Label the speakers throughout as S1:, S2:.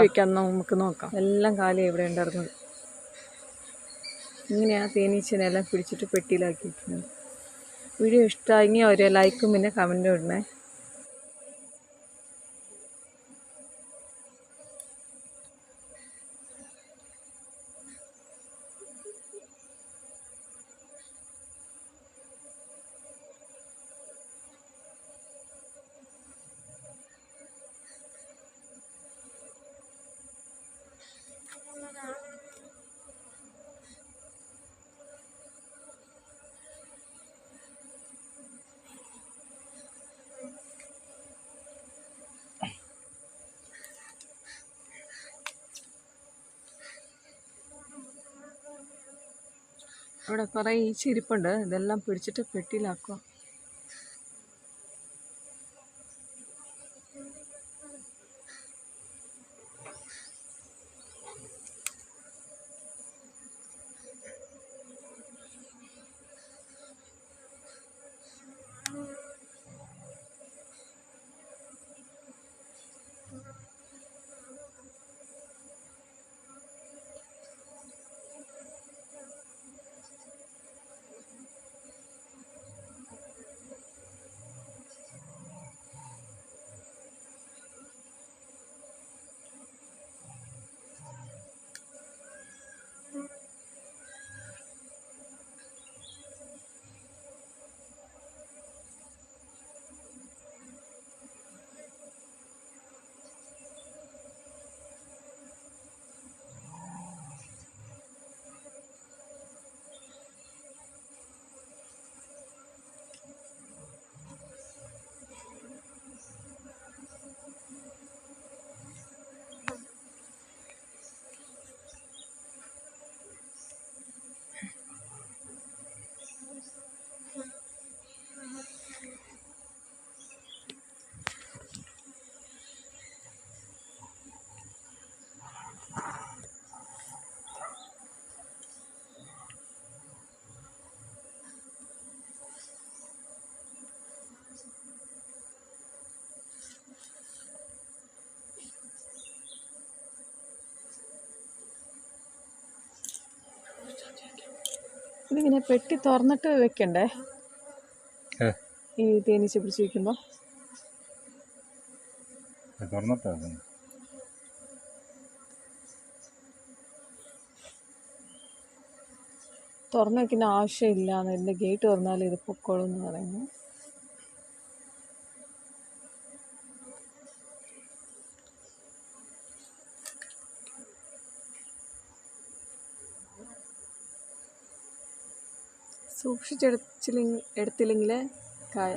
S1: വെക്കാൻ നമുക്ക് നോക്കാം.
S2: എല്ലാം കാലം ഇവിടെ ഉണ്ടായിരുന്നത് ആ തേനീച്ചനെല്ലാം പിടിച്ചിട്ട് പെട്ടിയിലാക്കി വെക്കുന്നത് വീഡിയോ ഇഷ്ടമായെങ്കിൽ ഒരു ലൈക്കും പിന്നെ കമന്റും ഇടണേ. ഇവിടെ കുറേ ഈച്ച ഇരിപ്പുണ്ട് ഇതെല്ലാം പിടിച്ചിട്ട് പെട്ടിയിലാക്കുക. ഇതിങ്ങനെ പെട്ടി തുറന്നിട്ട് വെക്കണ്ടേ? ഈ തേനീച്ച പിടിച്ച്
S1: വെക്കുമ്പോ? തുറന്നിട്ടാ
S2: തുറന്നു വെക്കുന്ന ആവശ്യമില്ല എന്ന് എന്റെ ഗേറ്റ് തുറന്നാൽ ഇത് പൊക്കോളും എന്ന് പറയുന്നു. സൂക്ഷിച്ചെടുത്തില്ലെങ്കിൽ എടുത്തില്ലെങ്കിൽ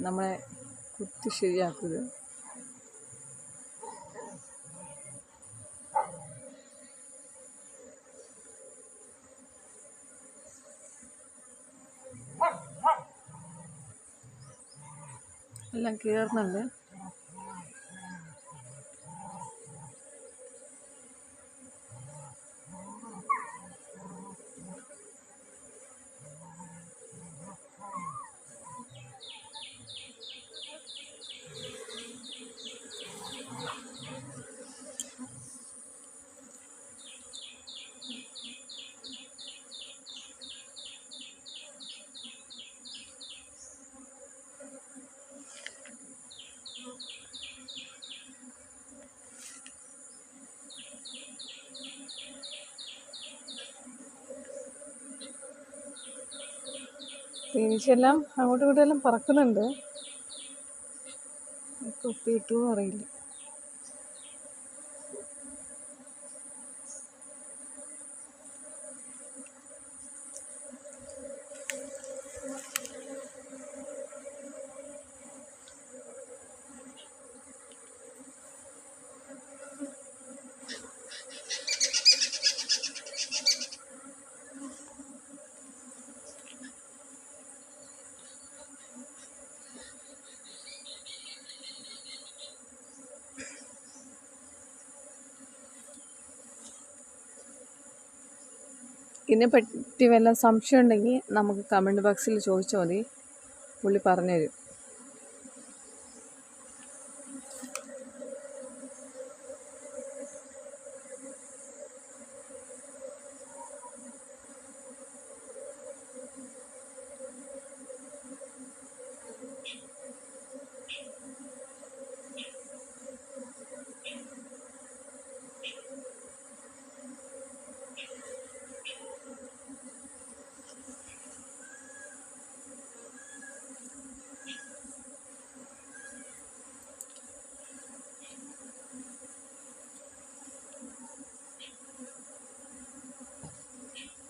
S2: നമ്മളെ കുത്തി ശരിയാക്കുക എല്ലാം കയറുന്നുണ്ട് തേനീച്ചെല്ലാം അങ്ങോട്ടും ഇങ്ങോട്ടും എല്ലാം പറക്കുന്നുണ്ട്. കുത്തിയിട്ടു അറിയില്ല. ഇതിനെപ്പറ്റി വല്ല സംശയം ഉണ്ടെങ്കിൽ നമുക്ക് കമന്റ് ബോക്സിൽ ചോദിച്ചാൽ മതി. പുള്ളി പറഞ്ഞുതരും.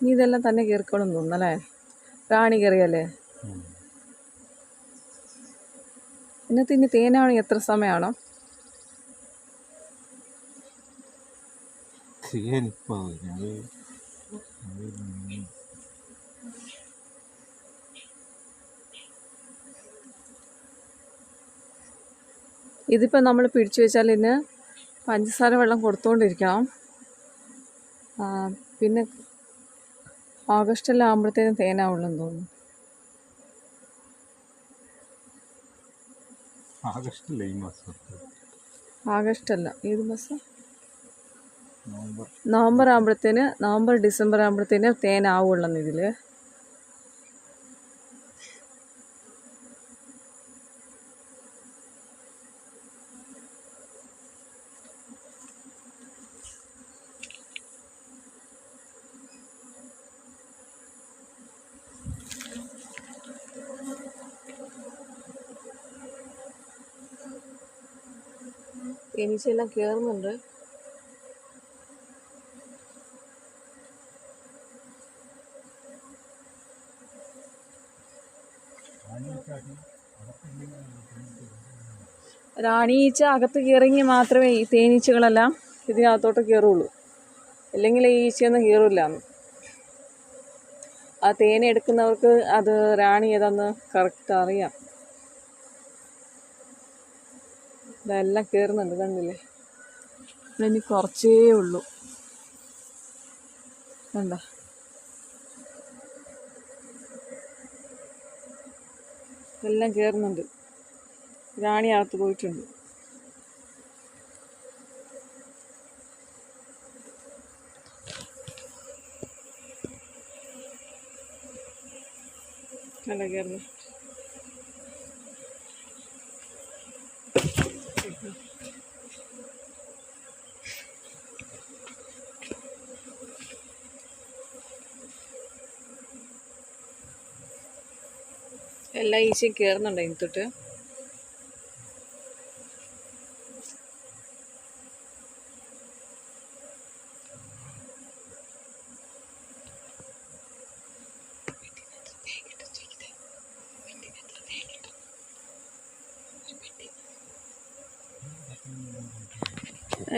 S2: ഇനി ഇതെല്ലാം തന്നെ കയറിക്കോളും തോന്നല്ലേ റാണി കയറിയല്ലേ ഇന്നത്തെ ഇനി തേനാണെങ്കിൽ എത്ര സമയമാണോ ഇതിപ്പോൾ നമ്മൾ പിടിച്ചു വെച്ചാൽ ഇതിന് പഞ്ചസാര വെള്ളം കൊടുത്തുകൊണ്ടിരിക്കണം പിന്നെ ഓഗസ്റ്റെല്ലാം ആകുമ്പോഴത്തേനും തേനാവുള്ളെന്ന് തോന്നുന്നു.
S1: ആഗസ്റ്റല്ല ഈ മാസം?
S2: ആഗസ്റ്റ് അല്ല ഏത് മാസം?
S1: നവംബർ.
S2: നവംബർ ആകുമ്പോഴത്തേന് നവംബർ ഡിസംബർ ആകുമ്പോഴത്തേന് തേനാവുള്ളെന്ന് ഇതിൽ തേനീച്ചയെല്ലാം കയറുന്നുണ്ട് റാണീച്ച അകത്ത് കയറിയെങ്കിൽ മാത്രമേ ഈ തേനീച്ചകളെല്ലാം ഇതിനകത്തോട്ട് കയറുള്ളൂ അല്ലെങ്കിൽ ഈ ഈച്ചയൊന്നും കയറില്ല ആ തേനെടുക്കുന്നവർക്ക് അത് റാണി ഏതാന്ന് കറക്റ്റ് അറിയാം. ഇതെല്ലാം കയറുന്നുണ്ട് കണ്ടില്ലേ? ഇനി കുറച്ചേ ഉള്ളൂ. കണ്ട? എല്ലാം കയറുന്നുണ്ട് റാണി അകത്ത് പോയിട്ടുണ്ട്. കണ്ട കയറുന്നു എല്ലാ ഈച്ചയും കയറുന്നുണ്ട് ഇതിൽ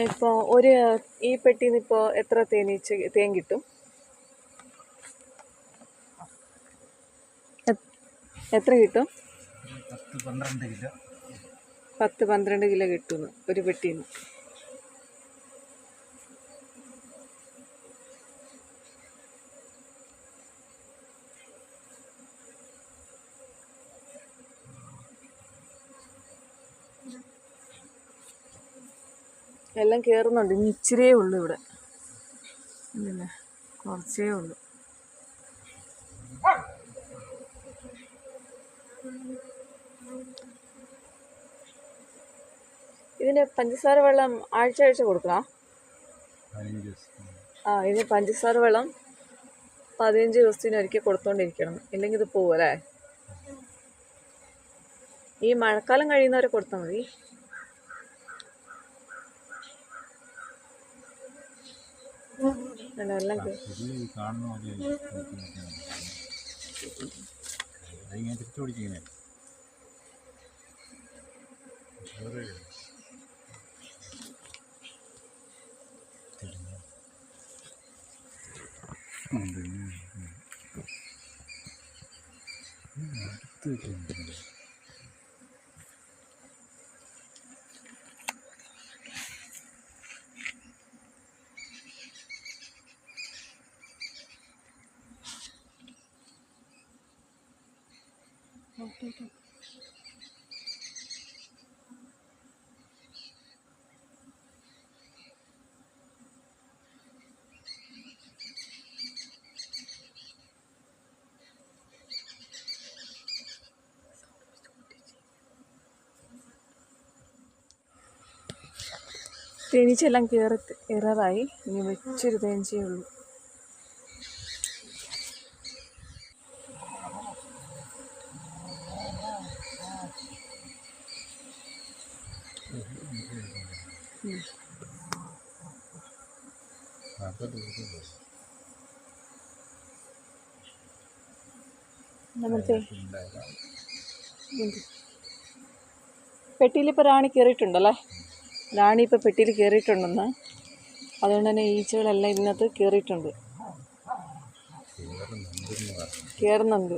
S2: ഇപ്പോൾ ഒരു ഈ പെട്ടിയിൽ നിന്ന് ഇപ്പോൾ എത്ര തേനീച്ച തേൻ കിട്ടും? എത്ര കിട്ടും?
S1: പത്ത് പന്ത്രണ്ട് കിലോ.
S2: പത്ത് പന്ത്രണ്ട് കിലോ കിട്ടുന്നു ഒരു പെട്ടിന്ന്. നിന്ന് എല്ലാം കയറുന്നുണ്ട് ഇനി ഇച്ചിരിയേ ഉള്ളൂ ഇവിടെ. കുറച്ചേ ഉള്ളൂ. ഇതിന് പഞ്ചസാര വെള്ളം ആഴ്ച ആഴ്ച കൊടുക്കണം ആ ഇതിന് പഞ്ചസാര വെള്ളം പതിനഞ്ച് ദിവസത്തിന് ഒരിക്കൽ കൊടുത്തോണ്ടിരിക്കണം. ഇല്ലെങ്കിൽ ഇത് പോവല്ലേ ഈ മഴക്കാലം കഴിയുന്നവരെ കൊടുത്താൽ മതി. なんだ
S1: よね。うん。りたいと思うんだよ。Thank.
S2: തേനീച്ചയെല്ലാം കയറി എററായി. ഇനി വെച്ചൊരു തേനീച്ചയേ ഉള്ളൂ. നമ്മത്തെ പെട്ടിയിൽ ഇപ്പോൾ റാണി കയറിയിട്ടുണ്ടല്ലേ റാണി ഇപ്പോൾ പെട്ടിയിൽ കയറിയിട്ടുണ്ടെന്ന് അതുകൊണ്ട് തന്നെ ഈച്ചകളെല്ലാം ഇതിനകത്ത് കയറിയിട്ടുണ്ട് കയറുന്നുണ്ട്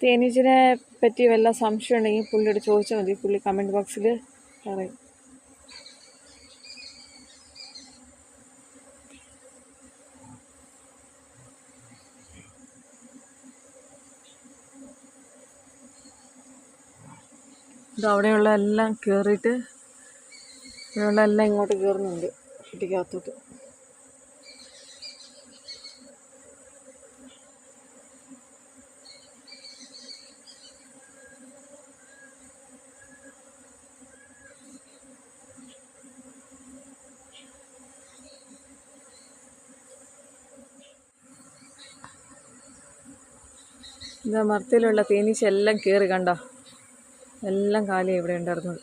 S2: തേനീച്ചിനെ പറ്റി വല്ല സംശയം ഉണ്ടെങ്കിൽ പുള്ളിയോട് ചോദിച്ചാൽ മതി. പുള്ളി കമന്റ് ബോക്സിൽ പറയും. ഇത് അവിടെയുള്ള എല്ലാം കയറിയിട്ട് ഇവിടെയുള്ള എല്ലാം ഇങ്ങോട്ട് കയറുന്നുണ്ട് കുട്ടിക്കകത്തോട്ട്. ഇതാ മരത്തിലുള്ള തേനീച്ച എല്ലാം കയറി കണ്ടോ? എല്ലാം കാലിയാണ് ഇവിടെ ഉണ്ടായിരുന്നത്.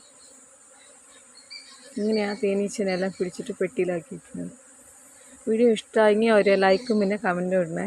S2: ഇങ്ങനെയാണ് തേനീച്ചനെല്ലാം പിടിച്ചിട്ട് പെട്ടിയിലാക്കിയിരിക്കുന്നത്. വീഡിയോ ഇഷ്ടമായെങ്കിൽ ഒരു ലൈക്കും പിന്നെ കമന്റും ഇടണേ.